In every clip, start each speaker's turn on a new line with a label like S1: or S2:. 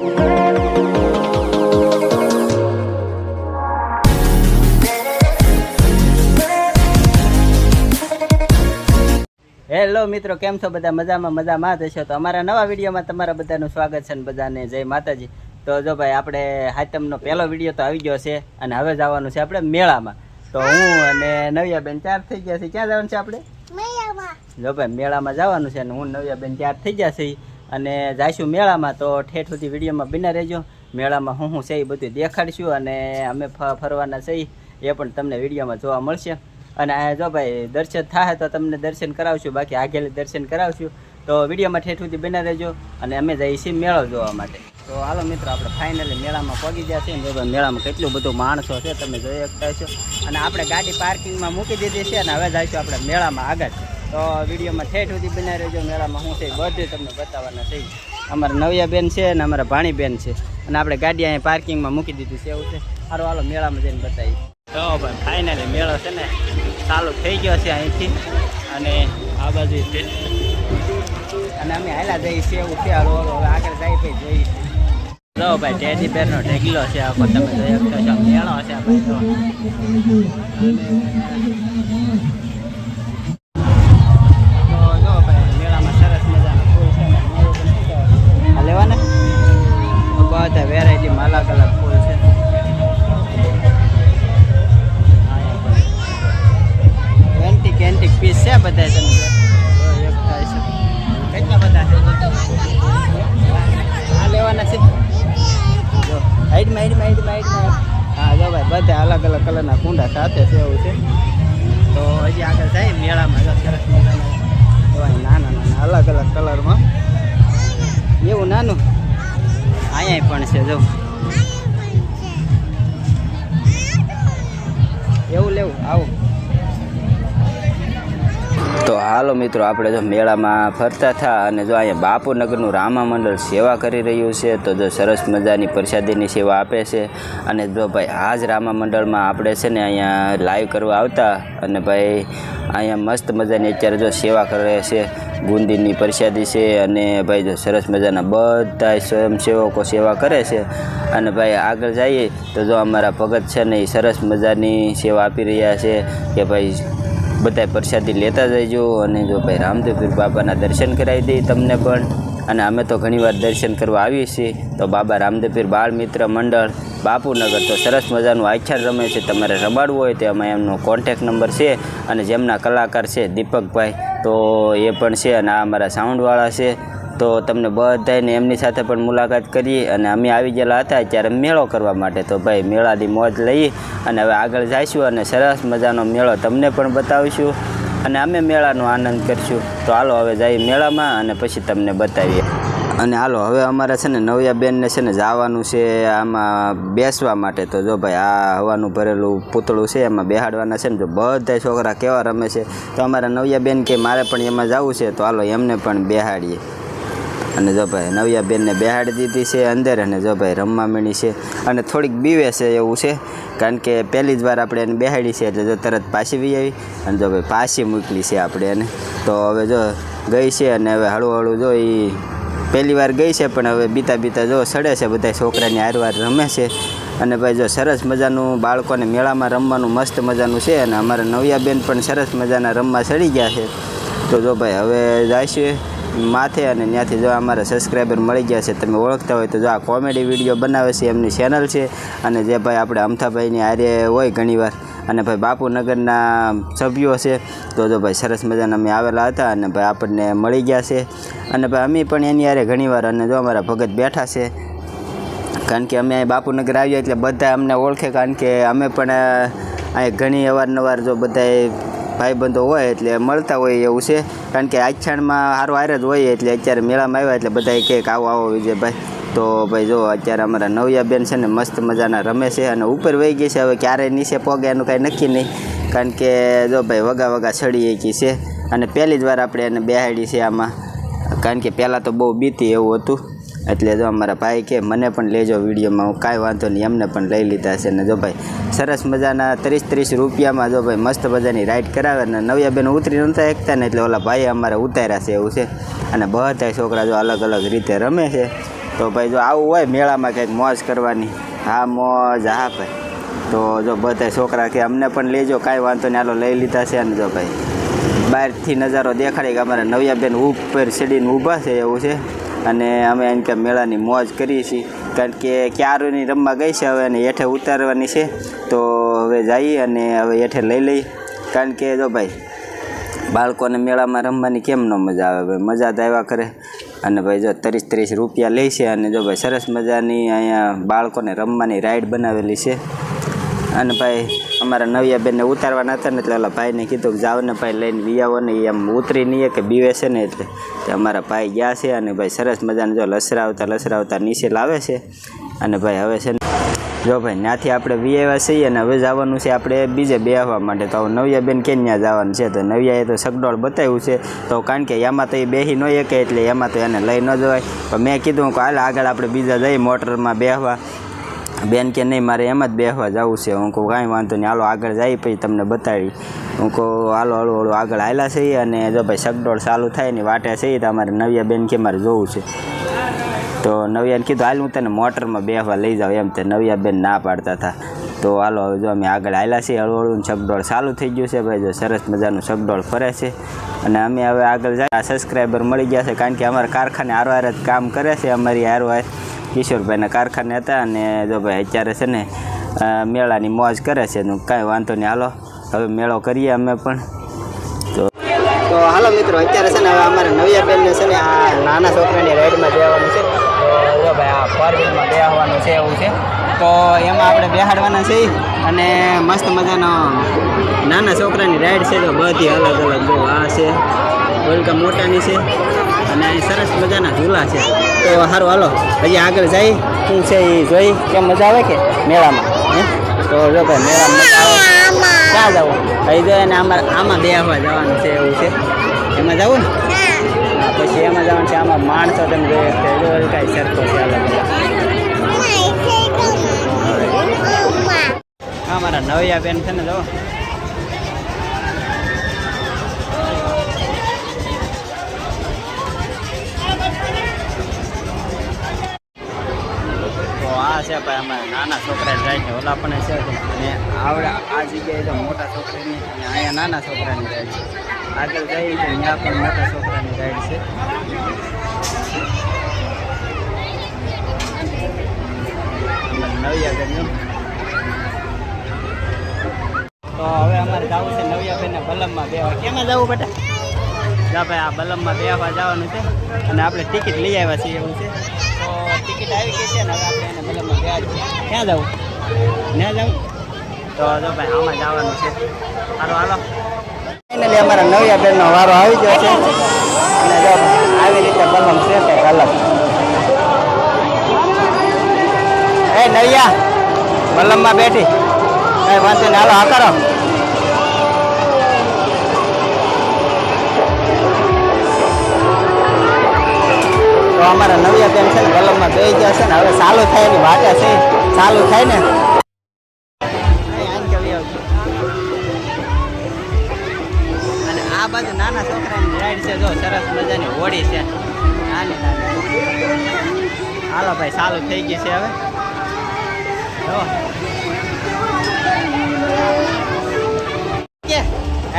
S1: Hello મિત્રો કેમ છો બધા? મજામાં મજામાં જ હશો? તો અમારા નવા વિડીયોમાં તમારા બધાનું સ્વાગત છે અને બધાને જય માતાજી. તો જો ભાઈ આપણે હાતમનો પહેલો વીડિયો તો આવી ગયો છે અને હવે જવાનું છે આપણે મેળામાં. તો હું અને નવિયાબેન ચાર થઈ ગયા છે. ક્યાં જવાનું છે આપણે? જો ભાઈ મેળામાં જવાનું છે અને હું નવિયાબેન ચાર થઈ ગયા છે અને જઈશું મેળામાં તો ઠેઠ સુધી વિડીયોમાં બિના રહેજો. મેળામાં હું હું છે એ બધું દેખાડીશું અને અમે ફરવાના છીએ એ પણ તમને વિડીયોમાં જોવા મળશે. અને જો ભાઈ દર્શન થાય તો તમને દર્શન કરાવશું, બાકી આગેલે દર્શન કરાવશું. તો વિડીયોમાં ઠેઠ સુધી બિના રહેજો અને અમે જઈએ છીએ મેળો જોવા માટે. તો હાલો મિત્રો, આપણે ફાઇનલી મેળામાં પગી ગયા છીએ. ને મેળામાં કેટલું બધું માણસો છે, તમે જોઈ શકતા છો અને આપણે ગાડી પાર્કિંગમાં મૂકી દીધી છે અને હવે જઈશું આપણે મેળામાં આગળ. તો વિડીયોમાં ઠેઠ સુધી બનાવી રહેજો. મેળામાં છે એ બધું તમને બતાવવાના છે. અમારા નવિયા બેન છે અને અમારા ભાણી બેન છે. અને આપણે ગાડી અહીંયા પાર્કિંગમાં મૂકી દીધી છે. એવું છે. સારું હાલો, મેળામાં જઈને બતાવી તો ભાઈ ફાઇનલી મેળો છે ને ચાલુ થઈ ગયો છે અહીંથી. અને આ બાજુ અને અમે હાલા જઈએ છીએ. એવું છે. હાલો હવે આગળ જાય પછી જોઈએ. જો ભાઈ ટેડી બેરનો ઢેગલો છે. આખો તમે જોઈ શકો છો. મેળો છે ભાઈ તો નાનું. અહીંયા પણ છે જો. એવું લેવું આવું. તો હાલો મિત્રો, આપણે જો મેળામાં ફરતા થા અને જો અહીંયા બાપુનગરનું રામા મંડળ સેવા કરી રહ્યું છે, તો જો સરસ મજાની પ્રસાદીની સેવા આપે છે. અને જો ભાઈ આ જ રામા મંડળમાં આપણે છે ને અહીંયા લાઈવ કરવા આવતા અને ભાઈ, અહીંયા મસ્ત મજાની અત્યારે જો સેવા કરે છે, ગુંદીની પ્રસાદી છે અને ભાઈ જો સરસ મજાના બધા સ્વયંસેવકો સેવા કરે છે. અને ભાઈ, આગળ જઈએ તો જો અમારા ભગત છે ને એ સરસ મજાની સેવા આપી રહ્યા છે કે ભાઈ બધા પ્રસાદી લેતા જઈજો અને જો ભાઈ રામદેવપીર બાબાના દર્શન કરાવી દઈએ તમને પણ. અને અમે તો ઘણીવાર દર્શન કરવા આવીએ છીએ. તો બાબા રામદેવપીર બાળ મિત્ર મંડળ, બાપુનગર તો સરસ મજાનું આખ્યાન રમે છે. તમારે રમાડવું હોય તો એમાં એમનો કોન્ટેક નંબર છે અને જેમના કલાકાર છે દીપકભાઈ, તો એ પણ છે અને આ અમારા સાઉન્ડવાળા છે. તો તમને બધાને એમની સાથે પણ મુલાકાત કરીએ અને અમે આવી ગયેલા હતા ત્યારે મેળો કરવા માટે. તો ભાઈ મેળાની મોજ લઈએ અને હવે આગળ જઈશું અને સરસ મજાનો મેળો તમને પણ બતાવીશું અને અમે મેળાનો આનંદ કરીશું. તો હાલો હવે જઈએ મેળામાં અને પછી તમને બતાવીએ. અને હાલો, હવે અમારે છે ને નવ્યાબેનને છે ને જવાનું છે આમાં બેસવા માટે. તો જો ભાઈ, આ હવાનું ભરેલું પૂતળું છે, એમાં બેહાડવાના છે ને જો બધા છોકરા કેવા રમે છે. તો અમારા નવ્યાબેન કે મારે પણ એમાં જવું છે, તો હાલો એમને પણ બેહાડીએ. અને જો ભાઈ નવિયા બેનને બેહાડી દીધી છે અંદર અને જો ભાઈ રમવા મીણી છે અને થોડીક બીવે છે એવું છે. કારણ કે પહેલી જ વાર આપણે એને બેહાડી છે એટલે જો તરત પાછી બી આવી અને જો ભાઈ પાછી મોકલી છે આપણે એને. તો હવે જો ગઈ છે અને હવે હળવું જો એ પહેલી વાર ગઈ છે પણ હવે બીતા બીતા જો સડે છે બધા છોકરાની હારવાર રમે છે. અને ભાઈ જો સરસ મજાનું બાળકોને મેળામાં રમવાનું મસ્ત મજાનું છે અને અમારા નવ્યા બેન પણ સરસ મજાના રમવા ચડી ગયા છે. તો જો ભાઈ હવે જાય માથે અને ત્યાંથી જો અમારા સબસ્ક્રાઈબર મળી ગયા છે, તમે ઓળખતા હોય તો જો આ કોમેડી વીડિયો બનાવે છે, એમની ચેનલ છે. અને જે ભાઈ આપણે અમથાભાઈની આરે હોય ઘણીવાર, અને ભાઈ બાપુનગરના સભ્યો છે, તો જો ભાઈ સરસ મજાના અમે આવેલા હતા અને ભાઈ આપણને મળી ગયા છે. અને ભાઈ અમે પણ એની આરે ઘણીવાર, અને જો અમારા ભગત બેઠા છે, કારણ કે અમે અહીં બાપુનગર આવ્યા એટલે બધા અમને ઓળખે, કારણ કે અમે પણ અહીં ઘણી અવારનવાર જો બધાએ ભાઈબંધો હોય એટલે મળતા હોય એવું છે. કારણ કે આછાણમાં સારું હારે જ હોય એટલે અત્યારે મેળામાં આવ્યા એટલે બધા કહે કે આવો આવો વિજયભાઈ. તો ભાઈ જો અત્યારે અમારા નવિયા બેન છે ને મસ્ત મજાના રમે છે અને ઉપર વહી ગઈ છે. હવે ક્યારે નીચે પગે એનું કાંઈ નક્કી નહીં. કારણ કે જો ભાઈ વગા વગા ચડી એકી છે. અને પહેલી જ વાર આપણે એને બેહાડી છે આમાં. કારણ કે પહેલાં તો બહુ બીતી એવું હતું. એટલે જો અમારા ભાઈ કે મને પણ લેજો વિડીયોમાં, હું કાંઈ વાંધો નહીં, એમને પણ લઈ લીધા છે. ને જો ભાઈ, સરસ મજાના ત્રીસ ત્રીસ રૂપિયામાં જો ભાઈ મસ્ત મજાની રાઈડ કરાવે ને નવ્યા બેન ઉતરી નતા એકતા ને એટલે ઓલા ભાઈ અમારે ઉતાર્યા છે એવું છે. અને બધા છોકરા જો અલગ અલગ રીતે રમે છે. તો ભાઈ જો આવું હોય મેળામાં કંઈક મોજ કરવાની. હા, મોજ, હા ભાઈ. તો જો બધા છોકરા કે અમને પણ લેજો, કાંઈ વાંધો નહીં આલો લઈ લીધા છે. ને જો ભાઈ, બહારથી નજારો દેખાડે કે અમારા નવિયાબેન ઉપર સીડીને ઊભા છે એવું છે. અને અમે એમ કે મેળાની મોજ કરીએ છીએ. કારણ કે ક્યારોની રમવા ગઈ છે હવે અને હેઠે ઉતારવાની છે, તો હવે જઈએ અને હવે હેઠે લઈ લઈ કારણ કે જો ભાઈ, બાળકોને મેળામાં રમવાની કેમ ન મજા આવે ભાઈ? મજા તો આવ્યા કરે. અને ભાઈ જો ત્રીસ ત્રીસ રૂપિયા લે છે અને જો ભાઈ સરસ મજાની અહીંયા બાળકોને રમવાની રાઈડ બનાવેલી છે. અને ભાઈ, અમારા નવિયાબેનને ઉતારવાના હતા ને એટલે ઓલા ભાઈને કીધું કે જાઓ ને ભાઈ, લઈને વી આવો ને એમ ઉતરી નહીં કે બીવે છે ને એટલે. તે અમારા ભાઈ ગયા છે અને ભાઈ સરસ મજાને જો લસરાવતા લસરાવતા નીચે લાવે છે. અને ભાઈ હવે છે ને, જો ભાઈ ત્યાંથી આપણે વી આવ્યા છીએ અને હવે જવાનું છે આપણે બીજે બેહવા માટે. તો નવિયાબેન કેમ ત્યાં જવાનું છે? તો નવિયાએ તો સગડોળ બતાવ્યું છે. તો કારણ કે એમાં તો એ બેહી ન શકે એટલે એમાં તો એને લઈ ન જવાય. પણ મેં કીધું કે હાલ આગળ આપણે બીજા જઈએ મોટરમાં બેહવા. બેન કે નહીં, મારે એમ જ બેસવા જવું છે. હું કહું, કાંઈ વાંધો નહીં. હાલો, આગળ જાય પછી તમને બતાવી હું કહું, હાલો હાલો હાલો, આગળ હાલ્યા છીએ અને જો ભાઈ સગડોળ ચાલુ થાય ને વાટે છે તો અમારે નવ્યા બેન કે મારે જોવું છે. તો નવ્યાને કીધું, હાલ હું તને મોટરમાં બેસવા લઈ જાઉં એમ. તે નવ્યા બેન ના પાડતા હતા. તો હાલો, હવે જો અમે આગળ હાલ્યા છીએ, હળુ હળુ સગડોળ ચાલુ થઈ ગયું છે ભાઈ. જો સરસ મજાનું સગડોળ ફરે છે. અને અમે હવે આગળ જાય. સબસ્ક્રાઈબર મળી ગયા છે, કારણ કે અમારા કારખાને હારો જ કામ કરે છે, અમારી હાર. કિશોરભાઈના કારખાને હતા અને જો ભાઈ અત્યારે છે ને મેળાની મોજ કરે છે ને, કાંઈ વાંધો નહીં. હાલો, હવે મેળો કરીએ અમે પણ. તો તો હાલો મિત્રો, અત્યારે છે ને હવે અમારે નવિયાબેનને છે ને આ નાના છોકરાની રાઈડમાં બેસવાનું છે. તો ભાઈ આ ફોર વ્હીલમાં બેહવાનું છે એવું છે. તો એમાં આપણે બેહાડવાના છે અને મસ્ત મજાનો નાના છોકરાની રાઈડ છે તો બધી અલગ અલગ. બહુ આ છે, બોલકા મોટાની છે અને સરસ મજાના ઝૂલા છે. તો સારું હાલો. હજી આગળ જઈ શું છે એ જોઈ? કેમ મજા આવે કે મેળામાં? હે? તો જો ભાઈ, મેળામાં મજા ક્યાં જવું? અહીં જો ને આમાં આમાં બે આવવા જવાનું છે એવું છે. એમાં જવું ને? પછી એમાં જવાનું છે. આમાં માણસો તમે જોઈએ કે જો કાંઈ સરખો છે અલગ અલગ હા, મારા નવિયા બેન છે ને, જો. છે ભાઈ અમારા નાના છોકરા છે ઓલા પણ છે અને આવડે આ જગ્યાએ તો મોટા છોકરાની, અને અહીંયા નાના છોકરાની રાઈડ છે. આગળ જઈએ તો અહીંયા પણ મોટા છોકરાની રાઈડ છે. નવિયાબેન તો હવે અમારે જવું છે નવિયાબેન બલમમાં બેવા કેમાં જવું બેટા? જા આ બલમમાં બેવા જવાનું છે. અને આપણે ટિકિટ લઈ આવ્યા છીએ એવું છે. તો ટિકિટ આવી ગઈ છે ને હવે આપણે એને ક્યાં જવું ના જવું તો જો ભાઈ આમાં જવાનું છે. હાલો હાલો. ફાઇનલી અમારા નવિયાબેનનો વારો આવી ગયો છે. અને જો આવી રીતે બલમ છે કંઈક અલગ. એ નવ્યા બલમમાં બેઠી. કઈ વાંધો નહીં હાલો આ કરો. તો અમારા નવિયા બેન છે ને કલમમાં બે ગયા છે ને હવે ચાલુ થાય એની વાટે છે. ચાલુ થાય ને. અને આ બાજુ નાના છોકરાની રાઈડ છે, જો સરસ મજાની હોડી છે. નાની ભાઈ, ચાલુ થઈ ગઈ છે હવે. જો.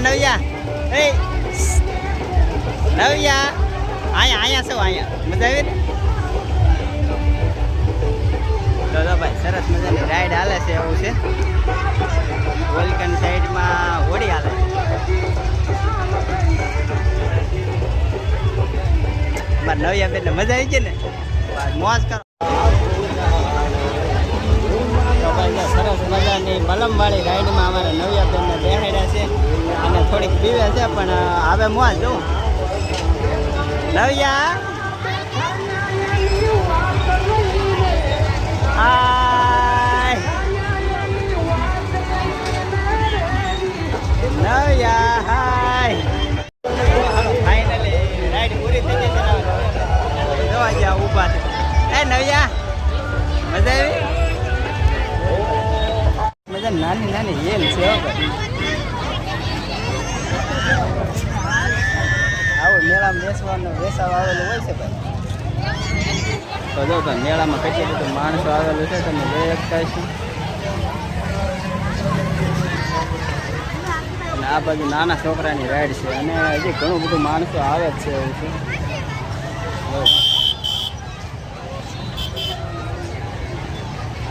S1: નવિયા? એ. નવિયા? અહીંયા અહીંયા શું અહીંયા મજા આવી ને? તો ભાઈ, સરસ મજાની રાઈડ હાલે છે એવું છે. વોલ્કન સાઈડમાં હોડી હાલે. મારા નવી બેન મજા આવી ગઈ ને? મોજ કરો. સરસ મજાની મલમવાળી રાઈડમાં અમારા નવ્યા બેનને બેહાડ્યા છે. અને થોડીક પીવે છે, પણ હવે મોજ જો નવિયા હાય નવિયા હાય ફાઇનલી રાઈડ પૂરી થઈ ગઈ છે ને હવે જોવા ગયા ઊભા છે એ નવિયા મજા આવી મજા નાની નાની હેલ છે હો ભાઈ આવું, મેળામાં બેસવાનું બેસાવા આવેલું હોય છે ભાઈ. તો મેળામાં કેટલું બધું માણસો આવેલું છે, તમે જોઈ શકતા છો અને આ બાજુ નાના છોકરાની રાઈડ છે, અને હજી ઘણું બધું માણસો આવે જ છે એવું છે.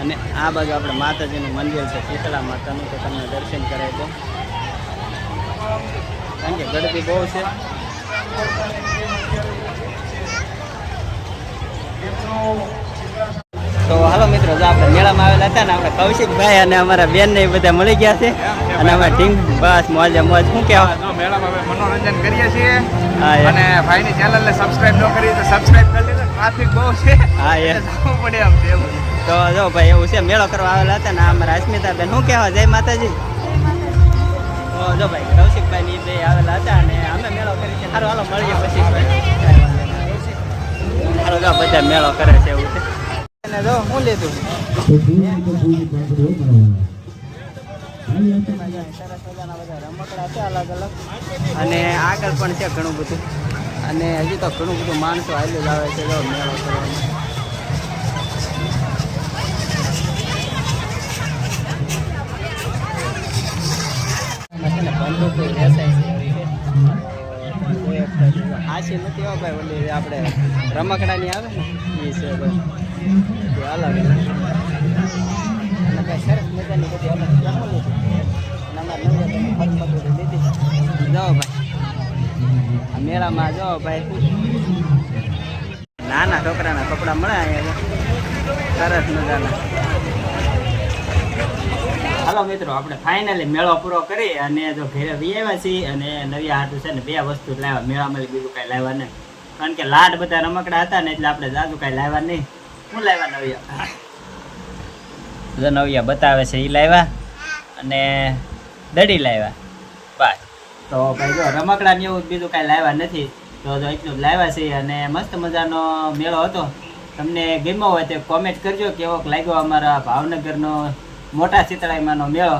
S1: અને આ બાજુ આપણે માતાજીનું મંદિર છે શીતળા માતાનું, તો તમને દર્શન કરાવી દો કારણ કે ગળદી બહુ છે. તો હાલો મિત્રો જો આપણે મેળામાં આવેલા હતા ને આપણે કૌશિકભાઈ અને અમારા બેન ને બધા મળી ગયા છે. અને અમારા ટીમ બસ મોજે મોજ. શું કહેવા
S2: મેળામાં મનોરંજન કરીએ છીએ. અને ભાઈની ચેનલને સબસ્ક્રાઇબ ન કરી તો સબસ્ક્રાઇબ કરી લેજો. ટ્રાફિક બહુ છે.
S1: હા એ
S2: પડે આમ
S1: તો જો ભાઈ એવું છે મેળો કરવા આવેલા હતા ને અમારા અસ્મિતાબેન. શું કહેવા જય માતાજી? જો ભાઈ કૌશિકભાઈ ની બે આવેલા હતા અને અમે મેળો કરી સારું હાલો મળીએ પછી. બધા મેળો કરે છે એવું છે. શું લીધું. અને આગળ પણ છે ઘણું બધું. અને હજી તો ઘણું બધું માણસો હાલ્યું જ આવે છે મેળો હાસી નથી હો ભાઈ, ઓલી આપણે રમકડાની આવે ને, એ છે ભાઈ અલગ અને ભાઈ સરસ મજાની બધી અલગ રમો લીધી અમારે નવજાતની ફરફરી લીધી. જાઓ ભાઈ. મેળામાં જાઓ ભાઈ. નાના છોકરાના કપડાં મળે અહીંયા. સરસ મજાના. હાલો મિત્રો, આપણે ફાઇનલી મેળો પૂરો કરી અને જો ઘરે વી છીએ અને નવી હાટું છે ને બે વસ્તુ લાવ્યા. મેળામાં બીજું કાંઈ લાવ્યા નહીં. કારણ કે લાડ બધા રમકડા હતા ને એટલે આપણે જાજુ કાંઈ લાવ્યા નહીં. શું લાવ્યા નવિયા? જો નવિયા બતાવે છે એ લાવ્યા અને દડી લાવ્યા. બસ. તો ભાઈ જો રમકડા ને એવું બીજું કાંઈ લાવ્યા નથી. તો જો એટલું જ લાવ્યા છે અને મસ્ત મજાનો મેળો હતો. તમને ગમ્યો હોય તો કોમેન્ટ કરજો કેવોક લાગ્યો અમારા ભાવનગરનો મોટા શીતળાઈમાંનો મેળો.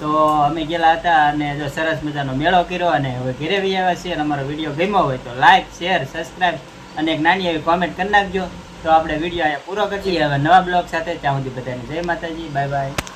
S1: તો અમે ગયેલા હતા અને જો સરસ મજાનો મેળો કર્યો અને હવે ઘેરે બી આવ્યા છીએ અને અમારો વીડિયો ગમ્યો હોય તો લાઈક શેર સબસ્ક્રાઈબ અને એક નાની એવી કોમેન્ટ કરી નાખજો. તો આપણે વીડિયો અહીંયા પૂરો કરી હવે નવા બ્લોગ સાથે ત્યાં સુધી બધાને જય માતાજી. Bye bye